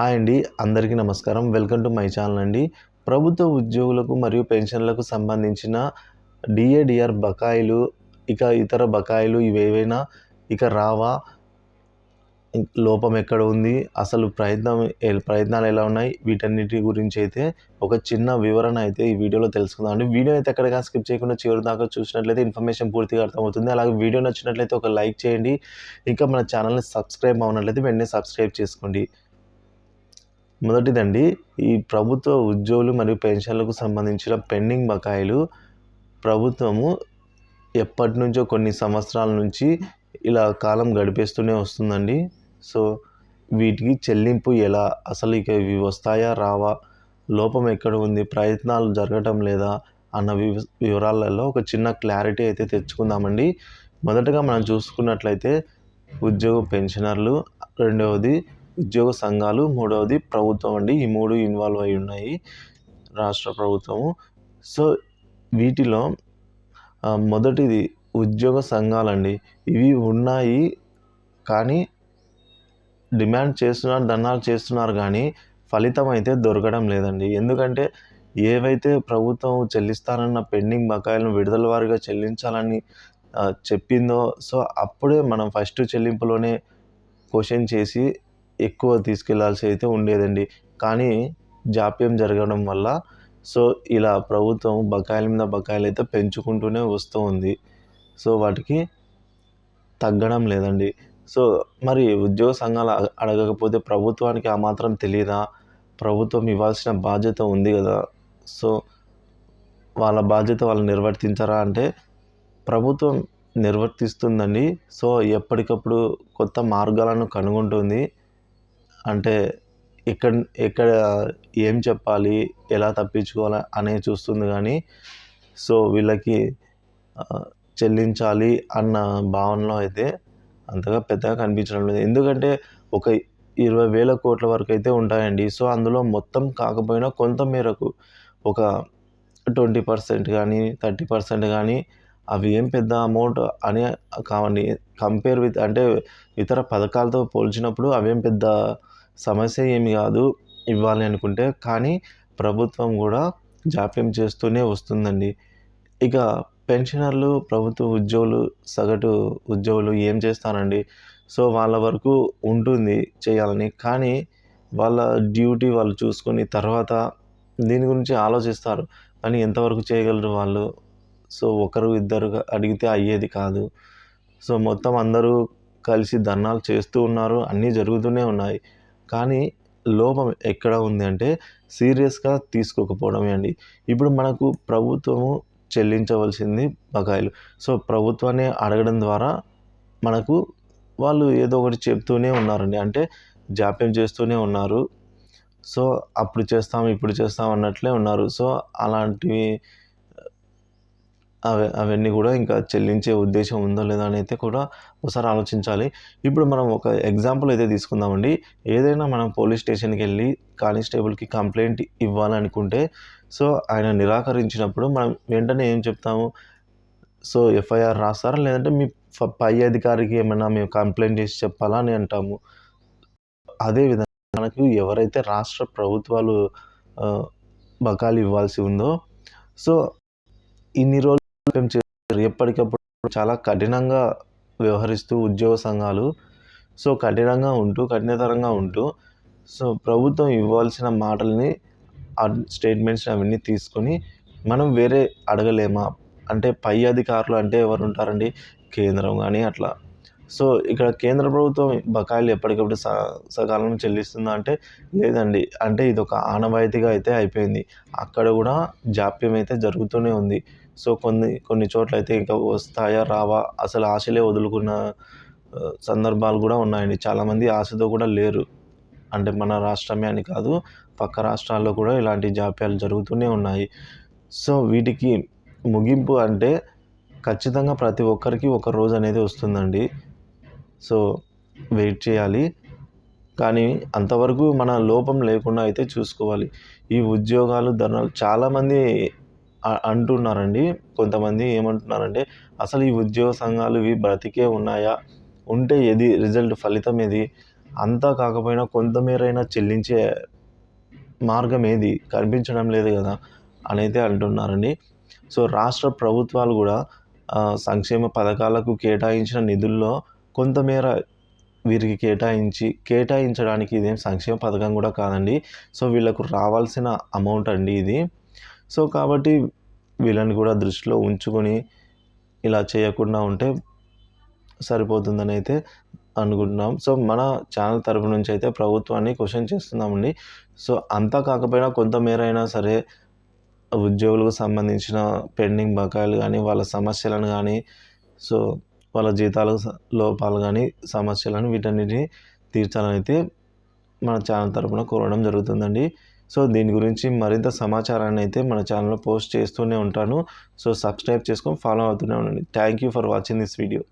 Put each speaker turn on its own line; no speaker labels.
Hi అండి అందరికీ నమస్కారం. వెల్కమ్ టు మై ఛానల్ అండి. ప్రభుత్వ ఉద్యోగులకు మరియు పెన్షన్లకు సంబంధించిన డిఏడిఆర్ బకాయిలు ఇక ఇతర బకాయిలు ఇవేవైనా ఇక రావా? లోపం ఎక్కడ ఉంది? అసలు ప్రయత్నం ప్రయత్నాలు ఎలా ఉన్నాయి? వీటన్నిటి గురించి అయితే ఒక చిన్న వివరణ అయితే ఈ వీడియోలో తెలుసుకుందాం అండి. వీడియో అయితే ఎక్కడిగా స్కిప్ చేయకుండా చివరి దాకా చూసినట్లయితే ఇన్ఫర్మేషన్ పూర్తిగా అర్థమవుతుంది. అలాగే వీడియో నచ్చినట్లయితే ఒక లైక్ చేయండి. ఇంకా మన ఛానల్ని సబ్స్క్రైబ్ అవునట్లయితే వెంటనే సబ్స్క్రైబ్ చేసుకోండి. మొదటిదండి ఈ ప్రభుత్వ ఉద్యోగులు మరియు పెన్షన్లకు సంబంధించిన పెండింగ్ బకాయిలు ప్రభుత్వము ఎప్పటి నుంచో కొన్ని సంవత్సరాల నుంచి ఇలా కాలం గడిపేస్తూనే వస్తుందండి. సో వీటికి చెల్లింపు ఎలా? అసలు ఇక ఇవి వస్తాయా? రావా? లోపం ఎక్కడ ఉంది? ప్రయత్నాలు జరగటం లేదా? అన్న వివ వివరాలలో ఒక చిన్న క్లారిటీ అయితే తెచ్చుకుందామండి. మొదటగా మనం చూసుకున్నట్లయితే ఉద్యోగ పెన్షనర్లు రెండవది ఉద్యోగ సంఘాలు మూడవది ప్రభుత్వం అండి. ఈ మూడు ఇన్వాల్వ్ అయి ఉన్నాయి రాష్ట్ర ప్రభుత్వము. సో వీటిలో మొదటిది ఉద్యోగ సంఘాలండి. ఇవి ఉన్నాయి కానీ డిమాండ్ చేస్తున్నారు ధర్నాలు చేస్తున్నారు కానీ ఫలితం అయితే దొరకడం లేదండి. ఎందుకంటే ఏవైతే ప్రభుత్వం చెల్లిస్తానన్న పెండింగ్ బకాయిలను విడుదల వారిగా చెల్లించాలని చెప్పిందో సో అప్పుడే మనం ఫస్ట్ చెల్లింపులోనే క్వశ్చన్ చేసి ఎక్కువ తీసుకెళ్ళాల్సి అయితే ఉండేదండి. కానీ జాప్యం జరగడం వల్ల సో ఇలా ప్రభుత్వం బకాయిల మీద బకాయిలు అయితే పెంచుకుంటూనే వస్తూ ఉంది. సో వాటికి తగ్గడం లేదండి. సో మరి ఉద్యోగ సంఘాలు అడగకపోతే ప్రభుత్వానికి ఆ మాత్రం తెలియదా ప్రభుత్వం ఇవ్వాల్సిన బాధ్యత ఉంది కదా? సో వాళ్ళ బాధ్యత వాళ్ళు నిర్వర్తించరా అంటే ప్రభుత్వం నిర్వర్తిస్తుందండి. సో ఎప్పటికప్పుడు కొత్త మార్గాలను కనుగొంటుంది. అంటే ఎక్కడ ఎక్కడ ఏం చెప్పాలి ఎలా తప్పించుకోవాలి అనేది చూస్తుంది కానీ సో వీళ్ళకి చెల్లించాలి అన్న భావనలో అయితే అంతగా పెద్దగా కనిపించడం లేదు. ఎందుకంటే ఒక ఇరవై వేల కోట్ల వరకు అయితే ఉంటాయండి. సో అందులో మొత్తం కాకపోయినా కొంత మేరకు ఒక ట్వంటీ పర్సెంట్ కానీ థర్టీ పర్సెంట్ కానీ అవి ఏం పెద్ద అమౌంట్ అని కావండి. కంపేర్ విత్ అంటే ఇతర పథకాలతో పోల్చినప్పుడు అవేం పెద్ద సమస్య ఏమి కాదు ఇవ్వాలి అనుకుంటే. కానీ ప్రభుత్వం కూడా జాప్యం చేస్తూనే వస్తుందండి. ఇక పెన్షనర్లు ప్రభుత్వ ఉద్యోగులు సగటు ఉద్యోగులు ఏం చేస్తారండి? సో వాళ్ళ వరకు ఉంటుంది చేయాలని. కానీ వాళ్ళ డ్యూటీ వాళ్ళు చూసుకొని తర్వాత దీని గురించి ఆలోచిస్తారు. కానీ ఎంతవరకు చేయగలరు వాళ్ళు? సో ఒకరు ఇద్దరు అడిగితే అయ్యేది కాదు. సో మొత్తం అందరూ కలిసి ధర్నాలు చేస్తూ ఉన్నారు. అన్నీ జరుగుతూనే ఉన్నాయి. కానీ లోపం ఎక్కడ ఉంది అంటే సీరియస్గా తీసుకోకపోవడమే అండి. ఇప్పుడు మనకు ప్రభుత్వము చెల్లించవలసింది బకాయిలు. సో ప్రభుత్వాన్ని అడగడం ద్వారా మనకు వాళ్ళు ఏదో ఒకటి చెప్తూనే ఉన్నారండి. అంటే జాప్యం చేస్తూనే ఉన్నారు. సో అప్పుడు చేస్తాం ఇప్పుడు చేస్తాం అన్నట్లే ఉన్నారు. సో అలాంటివి అవి అవన్నీ కూడా ఇంకా చెల్లించే ఉద్దేశం ఉందో లేదా అని అయితే కూడా ఒకసారి ఆలోచించాలి. ఇప్పుడు మనం ఒక ఎగ్జాంపుల్ అయితే తీసుకుందామండి. ఏదైనా మనం పోలీస్ స్టేషన్కి వెళ్ళి కానిస్టేబుల్కి కంప్లైంట్ ఇవ్వాలనుకుంటే సో ఆయన నిరాకరించినప్పుడు మనం వెంటనే ఏం చెప్తాము? సో ఎఫ్ఐఆర్ రాస్తారా? లేదంటే మీ పై అధికారికి ఏమైనా మేము కంప్లైంట్ చేసి చెప్పాలా అని అంటాము. అదేవిధంగా మనకు ఎవరైతే రాష్ట్ర ప్రభుత్వాలు బకాలు ఇవ్వాల్సి ఉందో సో ఇన్ని రోజులు చేశారు. ఎప్పటికప్పుడు చాలా కఠినంగా వ్యవహరిస్తూ ఉద్యోగ సంఘాలు. సో కఠినంగా ఉంటూ కఠినతరంగా ఉంటూ సో ప్రభుత్వం ఇవ్వాల్సిన మాటల్ని స్టేట్మెంట్స్ అవన్నీ తీసుకొని మనం వేరే అడగలేమా? అంటే పై అధికారులు అంటే ఎవరు ఉంటారండి కేంద్రం కానీ అట్లా. సో ఇక్కడ కేంద్ర ప్రభుత్వం బకాయిలు ఎప్పటికప్పుడు స సకాలంలో చెల్లిస్తుందా అంటే లేదండి. అంటే ఇది ఒక ఆనవాయితీగా అయితే అయిపోయింది. అక్కడ కూడా జాప్యం అయితే జరుగుతూనే ఉంది. సో కొన్ని కొన్ని చోట్ల అయితే ఇంకా వస్తాయా రావా అసలు ఆశలే వదులుకున్న సందర్భాలు కూడా ఉన్నాయండి. చాలామంది ఆశతో కూడా లేరు. అంటే మన రాష్ట్రమే అని కాదు పక్క రాష్ట్రాల్లో కూడా ఇలాంటి జాప్యాలు జరుగుతూనే ఉన్నాయి. సో వీటికి ముగింపు అంటే ఖచ్చితంగా ప్రతి ఒక్కరికి ఒక రోజు అనేది వస్తుందండి. సో వెయిట్ చేయాలి. కానీ అంతవరకు మన లోపం లేకుండా అయితే చూసుకోవాలి. ఈ ఉద్యోగాలు ధర్నాలు చాలామంది అంటున్నారండి. కొంతమంది ఏమంటున్నారంటే అసలు ఈ ఉద్యోగ సంఘాలు ఇవి బ్రతికే ఉన్నాయా? ఉంటే ఏది? రిజల్ట్ ఫలితం ఏది? అంతా కాకపోయినా కొంతమేరైనా చెల్లించే మార్గం ఏది? కనిపించడం లేదు కదా? అని అయితే అంటున్నారండి. సో రాష్ట్ర ప్రభుత్వాలు కూడా సంక్షేమ పథకాలకు కేటాయించిన నిధుల్లో కొంతమేర వీరికి కేటాయించి కేటాయించడానికి ఇదేం సంక్షేమ పథకం కూడా కాదండి. సో వీళ్ళకు రావాల్సిన అమౌంట్ అండి ఇది. సో కాబట్టి వీళ్ళని కూడా దృష్టిలో ఉంచుకొని ఇలా చేయకుండా ఉంటే సరిపోతుందని అయితే అనుకుంటున్నాం. సో మన ఛానల్ తరపు నుంచి అయితే ప్రభుత్వాన్ని క్వశ్చన్ చేస్తున్నామండి. సో అంతా కాకపోయినా కొంతమేరైనా సరే ఉద్యోగులకు సంబంధించిన పెండింగ్ బకాయిలు కానీ వాళ్ళ సమస్యలను కానీ సో వాళ్ళ జీతాల లోపాలు కానీ సమస్యలను వీటన్నిటిని తీర్చాలని అయితే మన ఛానల్ తరపున కోరడం జరుగుతుందండి. సో దీని గురించి మరింత సమాచారాన్ని అయితే మన ఛానల్లో పోస్ట్ చేస్తూనే ఉంటాను. సో సబ్స్క్రైబ్ చేసుకొని ఫాలో అవుతూనే ఉండండి. Thank you for watching this video.